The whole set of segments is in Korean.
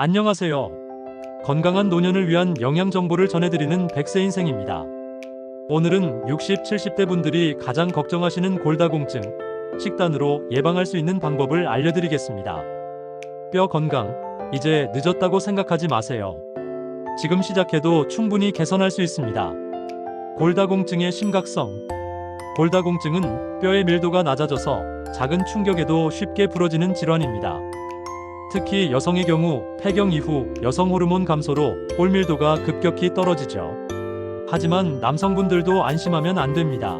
안녕하세요. 건강한 노년을 위한 영양 정보를 전해드리는 백세 인생입니다. 오늘은 60, 70대 분들이 가장 걱정하시는 골다공증, 식단으로 예방할 수 있는 방법을 알려드리겠습니다. 뼈 건강, 이제 늦었다고 생각하지 마세요. 지금 시작해도 충분히 개선할 수 있습니다. 골다공증의 심각성. 골다공증은 뼈의 밀도가 낮아져서 작은 충격에도 쉽게 부러지는 질환입니다. 특히 여성의 경우 폐경 이후 여성 호르몬 감소로 골밀도가 급격히 떨어지죠. 하지만 남성분들도 안심하면 안 됩니다.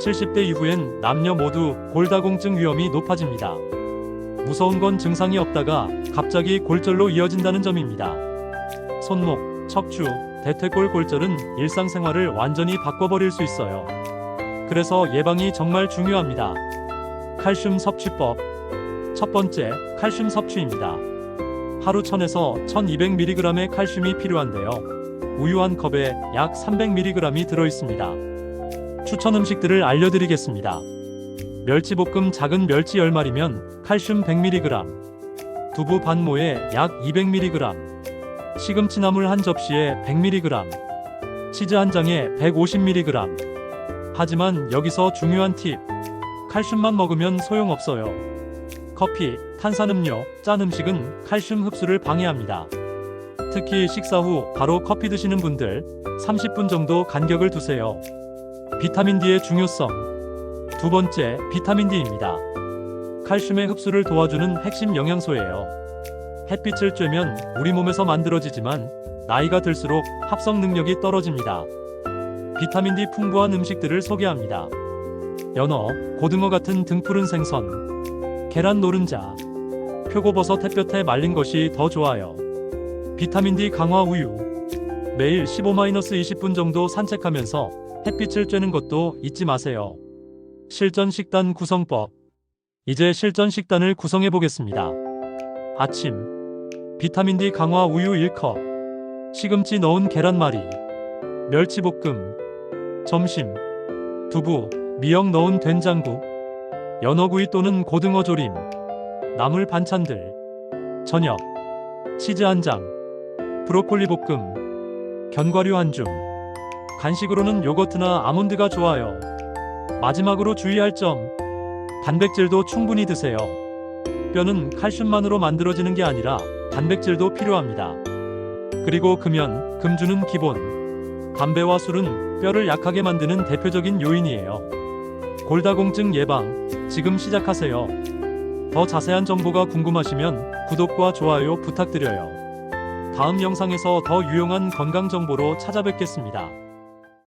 70대 이후엔 남녀 모두 골다공증 위험이 높아집니다. 무서운 건 증상이 없다가 갑자기 골절로 이어진다는 점입니다. 손목, 척추, 대퇴골 골절은 일상생활을 완전히 바꿔버릴 수 있어요. 그래서 예방이 정말 중요합니다. 칼슘 섭취법. 첫 번째, 칼슘 섭취입니다. 하루 1000에서 1200mg의 칼슘이 필요한데요. 우유 한 컵에 약 300mg이 들어 있습니다. 추천 음식들을 알려드리겠습니다. 멸치볶음 작은 멸치 10마리면 칼슘 100mg, 두부 반모에 약 200mg, 시금치 나물 한 접시에 100mg, 치즈 한 장에 150mg. 하지만 여기서 중요한 팁. 칼슘만 먹으면 소용없어요. 커피, 탄산음료, 짠 음식은 칼슘 흡수를 방해합니다. 특히 식사 후 바로 커피 드시는 분들 30분 정도 간격을 두세요. 비타민 D의 중요성. 두 번째, 비타민 D입니다. 칼슘의 흡수를 도와주는 핵심 영양소예요. 햇빛을 쬐면 우리 몸에서 만들어지지만 나이가 들수록 합성 능력이 떨어집니다. 비타민 D 풍부한 음식들을 소개합니다. 연어, 고등어 같은 등푸른 생선, 계란 노른자, 표고버섯 햇볕에 말린 것이 더 좋아요. 비타민 D 강화 우유. 매일 15-20분 정도 산책하면서 햇빛을 쬐는 것도 잊지 마세요. 실전 식단 구성법. 이제 실전 식단을 구성해 보겠습니다. 아침. 비타민 D 강화 우유 1컵. 시금치 넣은 계란말이. 멸치볶음. 점심. 두부, 미역 넣은 된장국. 연어구이 또는 고등어 조림. 나물 반찬들. 저녁. 치즈 한 장. 브로콜리 볶음. 견과류 한 줌. 간식으로는 요거트나 아몬드가 좋아요. 마지막으로 주의할 점. 단백질도 충분히 드세요. 뼈는 칼슘만으로 만들어지는 게 아니라 단백질도 필요합니다. 그리고 금연, 금주는 기본. 담배와 술은 뼈를 약하게 만드는 대표적인 요인이에요. 골다공증 예방, 지금 시작하세요. 더 자세한 정보가 궁금하시면 구독과 좋아요 부탁드려요. 다음 영상에서 더 유용한 건강 정보로 찾아뵙겠습니다.